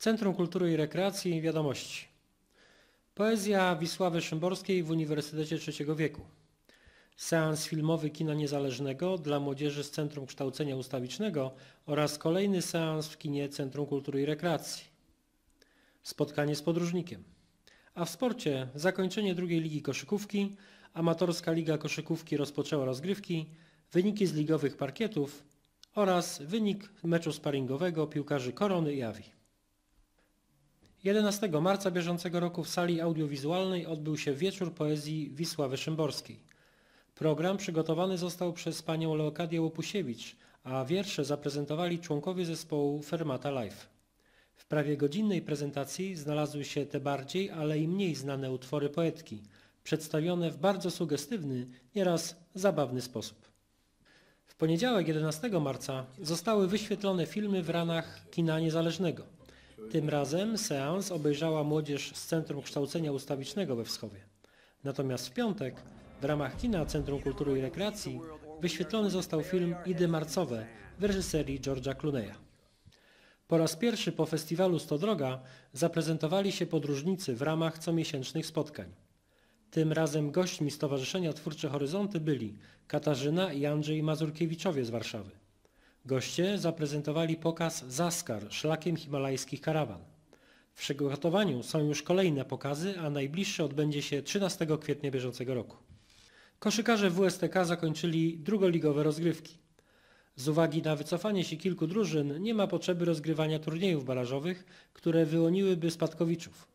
Centrum Kultury i Rekreacji Wiadomości. Poezja Wisławy Szymborskiej w Uniwersytecie Trzeciego Wieku. Seans filmowy kina niezależnego dla młodzieży z Centrum Kształcenia Ustawicznego oraz kolejny seans w kinie Centrum Kultury i Rekreacji. Spotkanie z podróżnikiem. A w sporcie zakończenie drugiej ligi koszykówki, amatorska liga koszykówki rozpoczęła rozgrywki, wyniki z ligowych parkietów oraz wynik meczu sparingowego piłkarzy Korony i Awi. 11 marca bieżącego roku w sali audiowizualnej odbył się wieczór poezji Wisławy Szymborskiej. Program przygotowany został przez panią Leokadię Łopusiewicz, a wiersze zaprezentowali członkowie zespołu Fermata Live. W prawie godzinnej prezentacji znalazły się te bardziej, ale i mniej znane utwory poetki, przedstawione w bardzo sugestywny, nieraz zabawny sposób. W poniedziałek 11 marca zostały wyświetlone filmy w ranach kina niezależnego. Tym razem seans obejrzała młodzież z Centrum Kształcenia Ustawicznego we Wschowie. Natomiast w piątek w ramach kina Centrum Kultury i Rekreacji wyświetlony został film Idy Marcowe w reżyserii George'a Clooney'a. Po raz pierwszy po festiwalu Stodroga zaprezentowali się podróżnicy w ramach comiesięcznych spotkań. Tym razem gośćmi Stowarzyszenia Twórcze Horyzonty byli Katarzyna i Andrzej Mazurkiewiczowie z Warszawy. Goście zaprezentowali pokaz Zaskar szlakiem himalajskich karawan. W przygotowaniu są już kolejne pokazy, a najbliższy odbędzie się 13 kwietnia bieżącego roku. Koszykarze WSTK zakończyli drugoligowe rozgrywki. Z uwagi na wycofanie się kilku drużyn nie ma potrzeby rozgrywania turniejów barażowych, które wyłoniłyby spadkowiczów.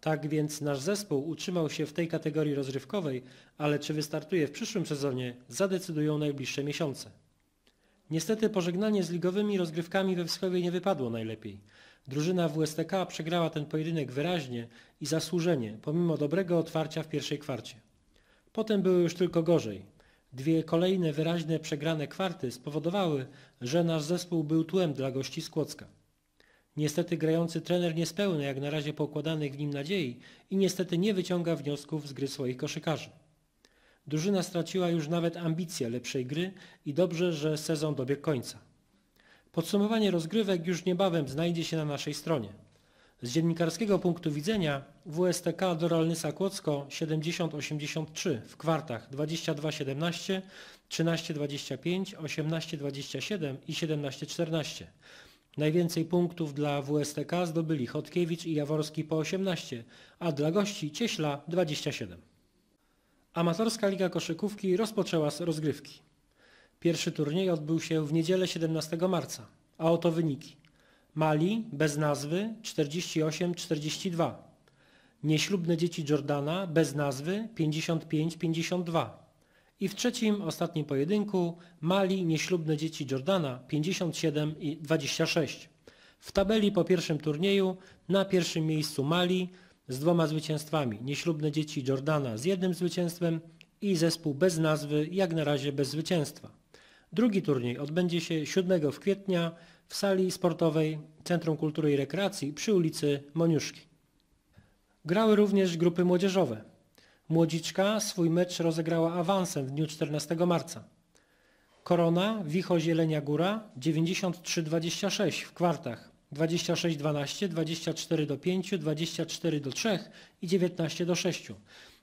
Tak więc nasz zespół utrzymał się w tej kategorii rozrywkowej, ale czy wystartuje w przyszłym sezonie zadecydują najbliższe miesiące. Niestety pożegnanie z ligowymi rozgrywkami we Wschowie nie wypadło najlepiej. Drużyna WSTK przegrała ten pojedynek wyraźnie i zasłużenie, pomimo dobrego otwarcia w pierwszej kwarcie. Potem było już tylko gorzej. Dwie kolejne wyraźne przegrane kwarty spowodowały, że nasz zespół był tłem dla gości z Kłodzka. Niestety grający trener nie spełnia jak na razie pokładanych w nim nadziei i niestety nie wyciąga wniosków z gry swoich koszykarzy. Drużyna straciła już nawet ambicje lepszej gry i dobrze, że sezon dobiegł końca. Podsumowanie rozgrywek już niebawem znajdzie się na naszej stronie. Z dziennikarskiego punktu widzenia WSTK Doralnysa Kłodzko 70-83 w kwartach 22-17, 13-25, 18-27 i 17-14. Najwięcej punktów dla WSTK zdobyli Chodkiewicz i Jaworski po 18, a dla gości Cieśla 27. Amatorska Liga Koszykówki rozpoczęła rozgrywki. Pierwszy turniej odbył się w niedzielę 17 marca, a oto wyniki. Mali bez nazwy 48-42. Nieślubne dzieci Jordana bez nazwy 55-52. I w trzecim, ostatnim pojedynku Mali nieślubne dzieci Jordana 57 i 26. W tabeli po pierwszym turnieju na pierwszym miejscu Mali z dwoma zwycięstwami. Nieślubne dzieci Jordana z jednym zwycięstwem i zespół bez nazwy jak na razie bez zwycięstwa. Drugi turniej odbędzie się 7 kwietnia w sali sportowej Centrum Kultury i Rekreacji przy ulicy Moniuszki. Grały również grupy młodzieżowe. Młodziczka swój mecz rozegrała awansem w dniu 14 marca. Korona, Wicho Zielenia Góra 93-26 w kwartach 26-12, 24 do 5, 24 do 3 i 19 do 6.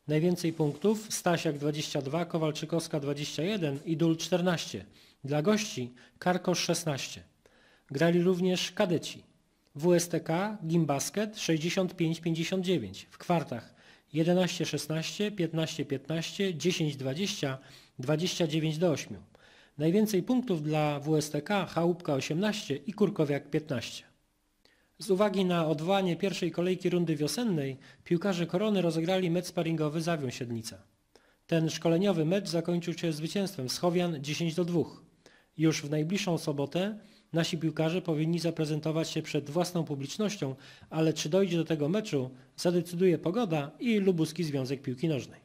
Najwięcej punktów Stasiak 22, Kowalczykowska 21 i Dul 14. Dla gości Karkosz 16. Grali również kadeci. WSTK Gimbasket 65-59 w kwartach 11-16, 15-15, 10-20, 29 do 8. Najwięcej punktów dla WSTK Chałupka 18 i Kurkowiak 15. Z uwagi na odwołanie pierwszej kolejki rundy wiosennej, piłkarze Korony rozegrali mecz sparingowy Zawią Siedlnica. Ten szkoleniowy mecz zakończył się zwycięstwem Schowian 10 do 2. Już w najbliższą sobotę nasi piłkarze powinni zaprezentować się przed własną publicznością, ale czy dojdzie do tego meczu zadecyduje pogoda i Lubuski Związek Piłki Nożnej.